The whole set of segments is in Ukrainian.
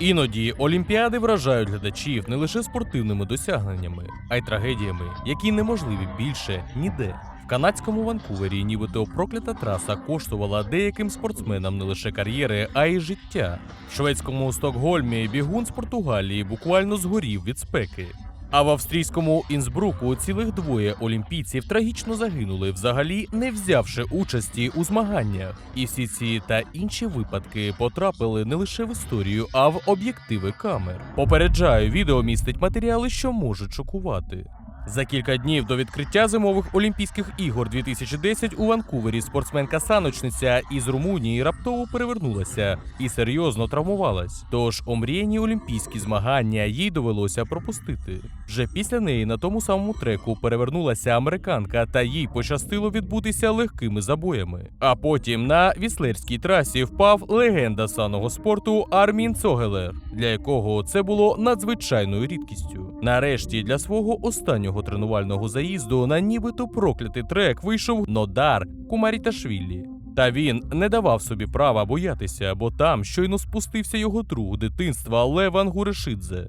Іноді олімпіади вражають глядачів не лише спортивними досягненнями, а й трагедіями, які неможливі більше ніде. В канадському Ванкувері нібито проклята траса коштувала деяким спортсменам не лише кар'єри, а й життя. В шведському Стокгольмі бігун з Португалії буквально згорів від спеки. А в австрійському Інсбруку цілих двоє олімпійців трагічно загинули, взагалі не взявши участі у змаганнях. І всі ці та інші випадки потрапили не лише в історію, а в об'єктиви камер. Попереджаю, відео містить матеріали, що можуть шокувати. За кілька днів до відкриття зимових Олімпійських ігор 2010 у Ванкувері спортсменка-саночниця із Румунії раптово перевернулася і серйозно травмувалась. Тож омріяні олімпійські змагання їй довелося пропустити. Вже після неї на тому самому треку перевернулася американка, та їй пощастило відбутися легкими забоями. А потім на віслерській трасі впав легенда саного спорту Армін Цогелер, для якого це було надзвичайною рідкістю. Нарешті для свого останнього тренувального заїзду на нібито проклятий трек вийшов Нодар Кумаріташвілі. Та він не давав собі права боятися, бо там щойно спустився його друг дитинства Леван Гурешидзе.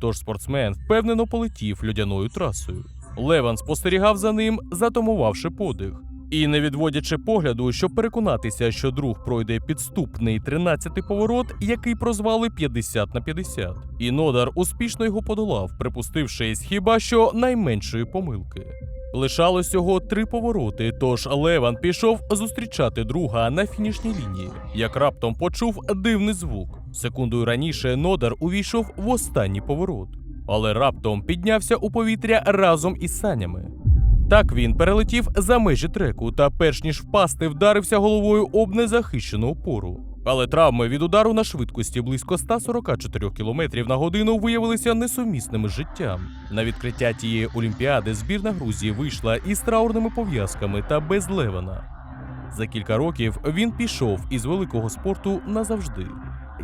Тож спортсмен впевнено полетів льодяною трасою. Леван спостерігав за ним, затамувавши подих. І не відводячи погляду, щоб переконатися, що друг пройде підступний 13-й поворот, який прозвали 50 на 50. І Нодар успішно його подолав, припустившись хіба що найменшої помилки. Лишалось всього три повороти, тож Леван пішов зустрічати друга на фінішній лінії, як раптом почув дивний звук. Секундою раніше Нодар увійшов в останній поворот, але раптом піднявся у повітря разом із санями. Так він перелетів за межі треку та, перш ніж впасти, вдарився головою об незахищену опору. Але травми від удару на швидкості близько 144 км на годину виявилися несумісними з життям. На відкриття тієї олімпіади збірна Грузії вийшла із траурними пов'язками та без Левана. За кілька років він пішов із великого спорту назавжди.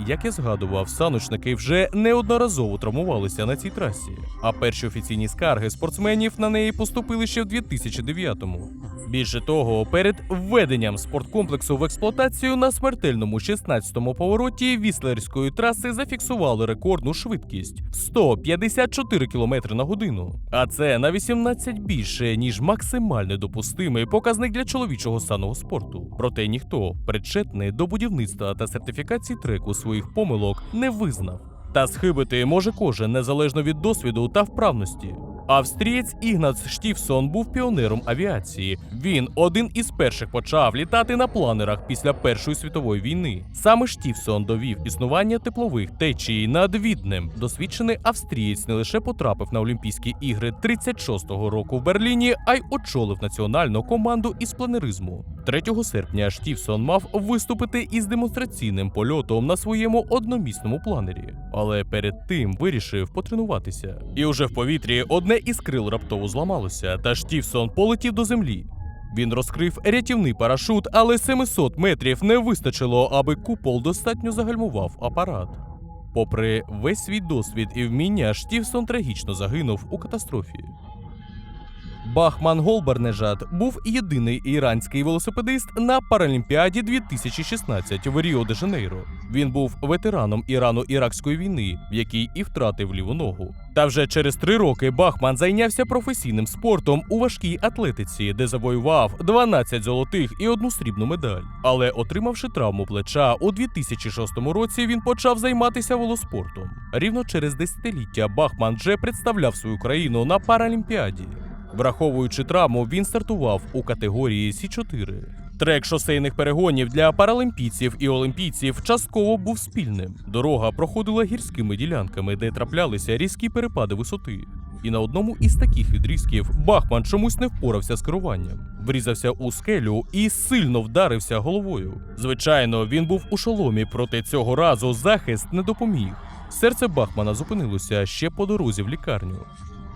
Як я згадував, саночники вже неодноразово травмувалися на цій трасі, а перші офіційні скарги спортсменів на неї поступили ще в 2009-му. Більше того, перед введенням спорткомплексу в експлуатацію на смертельному 16-му повороті віслерської траси зафіксували рекордну швидкість 154 км на годину. А це на 18 більше, ніж максимально допустимий показник для чоловічого санного спорту. Проте ніхто причетний до будівництва та сертифікації треку своїх помилок не визнав. Та схибити може кожен незалежно від досвіду та вправності. Австрієць Ігнац Штіфсон був піонером авіації. Він один із перших почав літати на планерах після Першої світової війни. Саме Штіфсон довів існування теплових течій над Віднем. Досвідчений австрієць не лише потрапив на Олімпійські ігри 36-го року в Берліні, а й очолив національну команду із планеризму. 3 серпня Штіфсон мав виступити із демонстраційним польотом на своєму одномісному планері, але перед тим вирішив потренуватися. І уже в повітрі одне із крил раптово зламалося, та Штівсон полетів до землі. Він розкрив рятівний парашут, але 700 метрів не вистачило, аби купол достатньо загальмував апарат. Попри весь свій досвід і вміння, Штівсон трагічно загинув у катастрофі. Бахман Голбернежад був єдиний іранський велосипедист на Паралімпіаді 2016 в Ріо де Жанейро. Він був ветераном Ірано-Іракської війни, в якій і втратив ліву ногу. Та вже через три роки Бахман зайнявся професійним спортом у важкій атлетиці, де завоював 12 золотих і одну срібну медаль. Але отримавши травму плеча, у 2006 році він почав займатися велоспортом. Рівно через десятиліття Бахман вже представляв свою країну на Паралімпіаді. Враховуючи травму, він стартував у категорії Сі4. Трек шосейних перегонів для паралімпійців і олімпійців частково був спільним. Дорога проходила гірськими ділянками, де траплялися різкі перепади висоти. І на одному із таких відрізків Бахман чомусь не впорався з керуванням, врізався у скелю і сильно вдарився головою. Звичайно, він був у шоломі, проте цього разу захист не допоміг. Серце Бахмана зупинилося ще по дорозі в лікарню.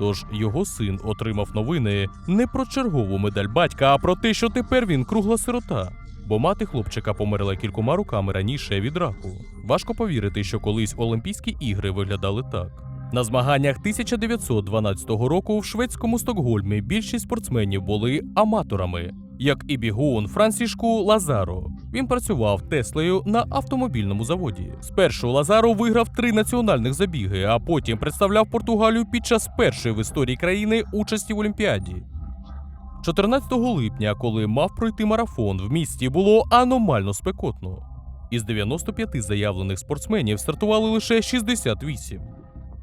Тож його син отримав новини не про чергову медаль батька, а про те, що тепер він кругла сирота. Бо мати хлопчика померла кількома роками раніше від раку. Важко повірити, що колись Олімпійські ігри виглядали так. На змаганнях 1912 року в шведському Стокгольмі більшість спортсменів були аматорами. Як і бігун Франсішку Лазаро. Він працював Теслею на автомобільному заводі. Спершу Лазаро виграв три національних забіги, а потім представляв Португалію під час першої в історії країни участі в Олімпіаді. 14 липня, коли мав пройти марафон, в місті було аномально спекотно. Із 95 заявлених спортсменів стартували лише 68.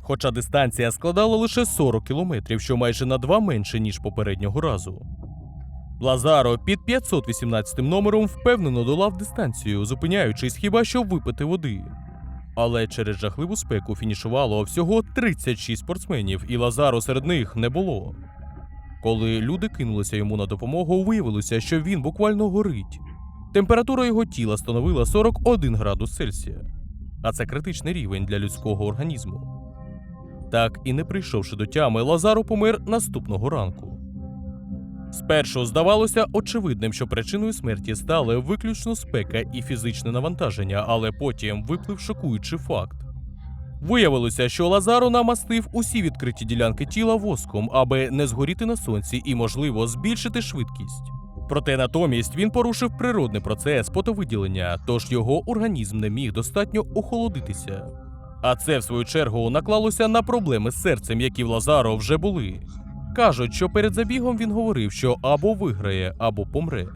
Хоча дистанція складала лише 40 кілометрів, що майже на два менше, ніж попереднього разу. Лазаро під 518 номером впевнено долав дистанцію, зупиняючись хіба що випити води. Але через жахливу спеку фінішувало всього 36 спортсменів, і Лазаро серед них не було. Коли люди кинулися йому на допомогу, виявилося, що він буквально горить. Температура його тіла становила 41 градус Цельсія, а це критичний рівень для людського організму. Так і не прийшовши до тями, Лазаро помер наступного ранку. Спершу здавалося очевидним, що причиною смерті стали виключно спека і фізичне навантаження, але потім виплив шокуючий факт. Виявилося, що Лазаро намастив усі відкриті ділянки тіла воском, аби не згоріти на сонці і, можливо, збільшити швидкість. Проте натомість він порушив природний процес потовиділення, тож його організм не міг достатньо охолодитися. А це, в свою чергу, наклалося на проблеми з серцем, які в Лазаро вже були. Кажуть, що перед забігом він говорив, що або виграє, або помре.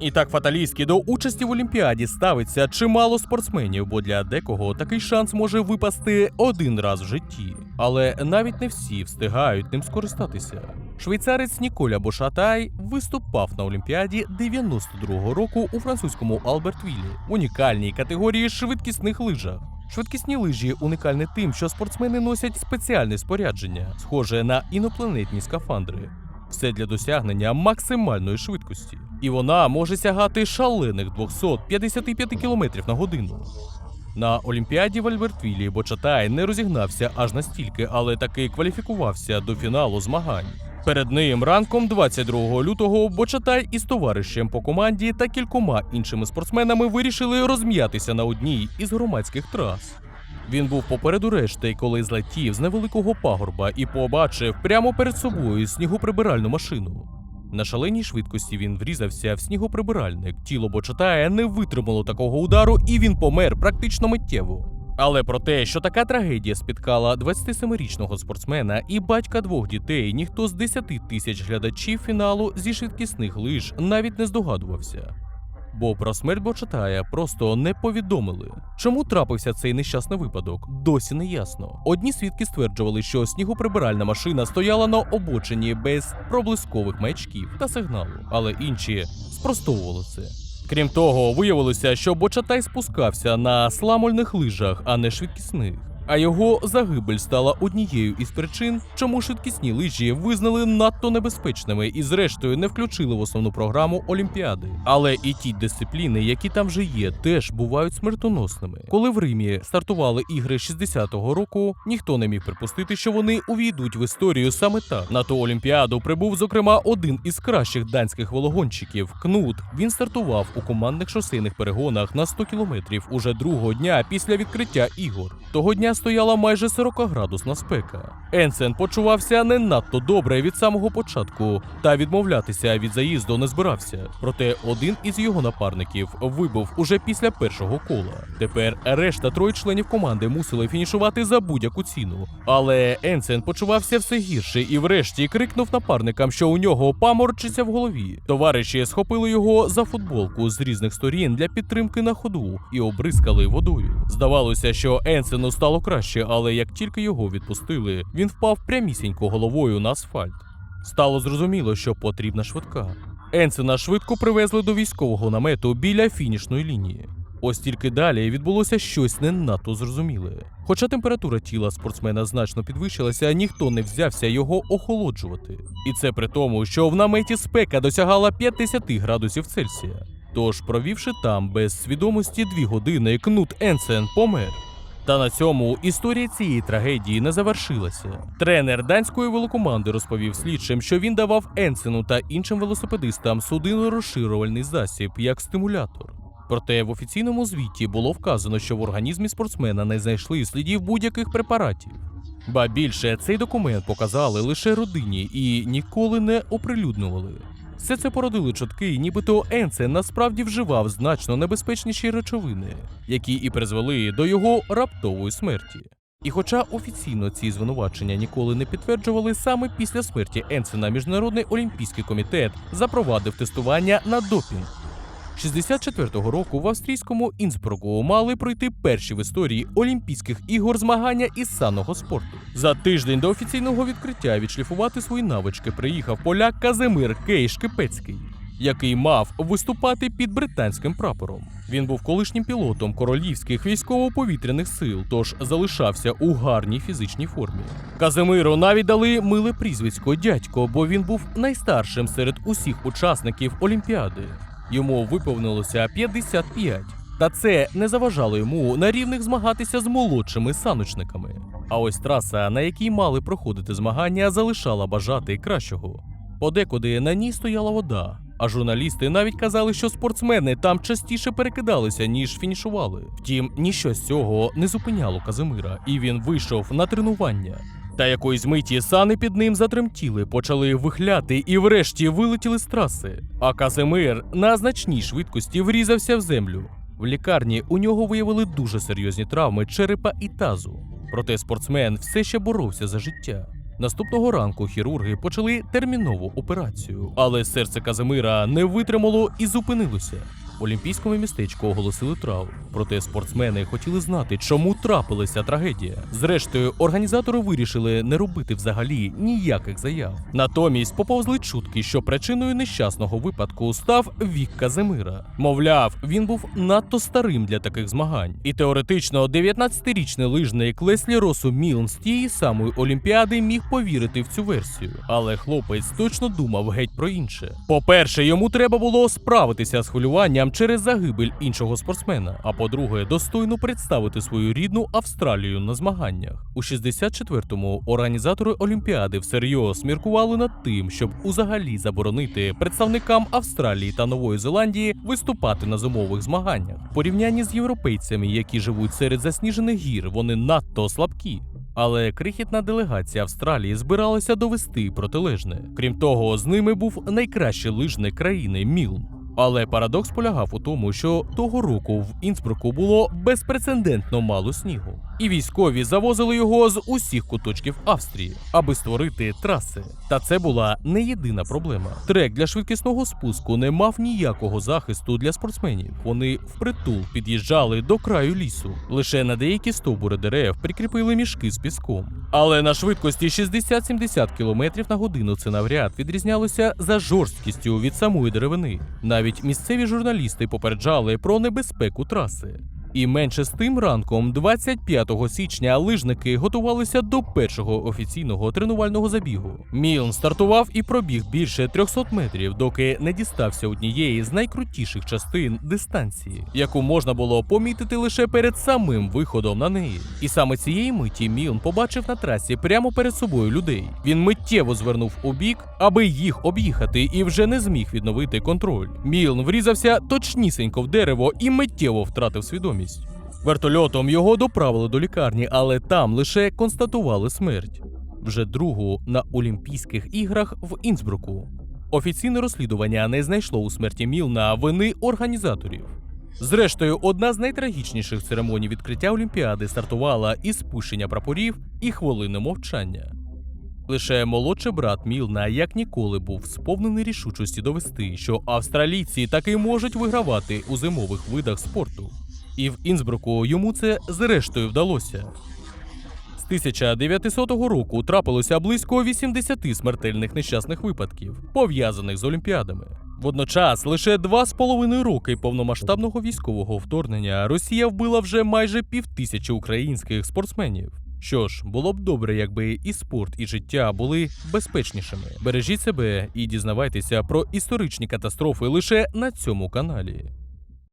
І так фаталістськи до участі в Олімпіаді ставиться чимало спортсменів, бо для декого такий шанс може випасти один раз в житті. Але навіть не всі встигають ним скористатися. Швейцарець Ніколя Бошатай виступав на Олімпіаді 92-го року у французькому Албертвілі унікальній категорії швидкісних лижах. Швидкісні лижі унікальні тим, що спортсмени носять спеціальне спорядження, схоже на інопланетні скафандри. Все для досягнення максимальної швидкості. І вона може сягати шалених 255 км на годину. На Олімпіаді в Альбертвілі Бочатай не розігнався аж настільки, але таки кваліфікувався до фіналу змагань. Перед ним ранком 22 лютого Бочатай із товаришем по команді та кількома іншими спортсменами вирішили розм'ятися на одній із громадських трас. Він був попереду решти, коли злетів з невеликого пагорба і побачив прямо перед собою снігоприбиральну машину. На шаленій швидкості він врізався в снігоприбиральник. Тіло Бочатая не витримало такого удару, і він помер практично миттєво. Але про те, що така трагедія спіткала 27-річного спортсмена і батька двох дітей, ніхто з 10 тисяч глядачів фіналу зі швидкісних лиж навіть не здогадувався. Бо про смерть Бочатая просто не повідомили. Чому трапився цей нещасний випадок? Досі не ясно. Одні свідки стверджували, що снігоприбиральна машина стояла на обочині без проблискових маячків та сигналу, але інші спростовували це. Крім того, виявилося, що Бочатай спускався на сламольних лижах, а не швидкісних. А його загибель стала однією із причин, чому швидкісні лижі визнали надто небезпечними і, зрештою, не включили в основну програму Олімпіади. Але і ті дисципліни, які там вже є, теж бувають смертоносними. Коли в Римі стартували ігри 60-го року, ніхто не міг припустити, що вони увійдуть в історію саме так. На ту Олімпіаду прибув, зокрема, один із кращих данських велогонщиків Кнут. Він стартував у командних шосейних перегонах на 100 кілометрів уже другого дня після відкриття ігор. Того дня стояла майже 40-градусна спека. Енсен почувався не надто добре від самого початку, та відмовлятися від заїзду не збирався. Проте один із його напарників вибув уже після першого кола. Тепер решта троє членів команди мусили фінішувати за будь-яку ціну. Але Енсен почувався все гірше і врешті крикнув напарникам, що у нього паморчиться в голові. Товариші схопили його за футболку з різних сторін для підтримки на ходу і обризкали водою. Здавалося, що Енсену стало краще, але як тільки його відпустили, він впав прямісінько головою на асфальт. Стало зрозуміло, що потрібна швидка. Енсена швидко привезли до військового намету біля фінішної лінії. Ось тільки далі відбулося щось не надто зрозуміле. Хоча температура тіла спортсмена значно підвищилася, ніхто не взявся його охолоджувати. І це при тому, що в наметі спека досягала 50 градусів Цельсія. Тож, провівши там без свідомості дві години, Кнут Енсен помер. Та на цьому історія цієї трагедії не завершилася. Тренер данської велокоманди розповів слідчим, що він давав Енсену та іншим велосипедистам судинно-розширювальний засіб як стимулятор. Проте в офіційному звіті було вказано, що в організмі спортсмена не знайшли слідів будь-яких препаратів. Ба більше цей документ показали лише родині і ніколи не оприлюднювали. Все це породили чутки, нібито Енце насправді вживав значно небезпечніші речовини, які і призвели до його раптової смерті. І хоча офіційно ці звинувачення ніколи не підтверджували, саме після смерті Енсена Міжнародний олімпійський комітет запровадив тестування на допінг. 64-го року в австрійському Інсбруку мали пройти перші в історії Олімпійських ігор змагання із санного спорту. За тиждень до офіційного відкриття відшліфувати свої навички приїхав поляк Казимир Кейш Кипецький, який мав виступати під британським прапором. Він був колишнім пілотом королівських військово-повітряних сил, тож залишався у гарній фізичній формі. Казимиру навіть дали миле прізвисько дядько, бо він був найстаршим серед усіх учасників Олімпіади. Йому виповнилося 55. Та це не заважало йому на рівних змагатися з молодшими саночниками. А ось траса, на якій мали проходити змагання, залишала бажати кращого. Подекуди на ній стояла вода, а журналісти навіть казали, що спортсмени там частіше перекидалися, ніж фінішували. Втім, ніщо з цього не зупиняло Казимира, і він вийшов на тренування. Та якоїсь миті сани під ним затремтіли, почали вихляти і врешті вилетіли з траси. А Казимир на значній швидкості врізався в землю. В лікарні у нього виявили дуже серйозні травми черепа і тазу. Проте спортсмен все ще боровся за життя. Наступного ранку хірурги почали термінову операцію, але серце Казимира не витримало і зупинилося. Олімпійському містечку оголосили траур. Проте спортсмени хотіли знати, чому трапилася трагедія. Зрештою, організатори вирішили не робити взагалі ніяких заяв. Натомість поповзли чутки, що причиною нещасного випадку став вік Казимира. Мовляв, він був надто старим для таких змагань. І теоретично 19-річний лижник Леслі Росу Мілн з тієї самої олімпіади міг повірити в цю версію. Але хлопець точно думав геть про інше. По-перше, йому треба було справитися з хвилюванням через загибель іншого спортсмена. А по-друге, достойно представити свою рідну Австралію на змаганнях. У 64-му організатори Олімпіади всерйоз міркували над тим, щоб узагалі заборонити представникам Австралії та Нової Зеландії виступати на зимових змаганнях. В порівнянні з європейцями, які живуть серед засніжених гір, вони надто слабкі. Але крихітна делегація Австралії збиралася довести протилежне. Крім того, з ними був найкращий лижник країни Мілн. Але парадокс полягав у тому, що того року в Інсбруку було безпрецедентно мало снігу, і військові завозили його з усіх куточків Австрії, аби створити траси. Та це була не єдина проблема. Трек для швидкісного спуску не мав ніякого захисту для спортсменів. Вони впритул під'їжджали до краю лісу. Лише на деякі стовбури дерев прикріпили мішки з піском. Але на швидкості 60-70 км на годину це навряд відрізнялося за жорсткістю від самої деревини. Навіть місцеві журналісти попереджали про небезпеку траси. І менше з тим ранком, 25 січня, лижники готувалися до першого офіційного тренувального забігу. Мілн стартував і пробіг більше 300 метрів, доки не дістався однієї з найкрутіших частин дистанції, яку можна було помітити лише перед самим виходом на неї. І саме цієї миті Мілн побачив на трасі прямо перед собою людей. Він миттєво звернув у бік, аби їх об'їхати, і вже не зміг відновити контроль. Мілн врізався точнісінько в дерево і миттєво втратив свідомість. Вертольотом його доправили до лікарні, але там лише констатували смерть. Вже другу на Олімпійських іграх в Інсбруку. Офіційне розслідування не знайшло у смерті Мілна вини організаторів. Зрештою, одна з найтрагічніших церемоній відкриття Олімпіади стартувала із спущення прапорів і хвилини мовчання. Лише молодший брат Мілна як ніколи був сповнений рішучості довести, що австралійці таки можуть вигравати у зимових видах спорту. І в Інсбруку йому це зрештою вдалося. З 1900 року трапилося близько 80 смертельних нещасних випадків, пов'язаних з Олімпіадами. Водночас, лише два з половиною роки повномасштабного військового вторгнення Росія вбила вже майже півтисячі українських спортсменів. Що ж, було б добре, якби і спорт, і життя були безпечнішими. Бережіть себе і дізнавайтеся про історичні катастрофи лише на цьому каналі.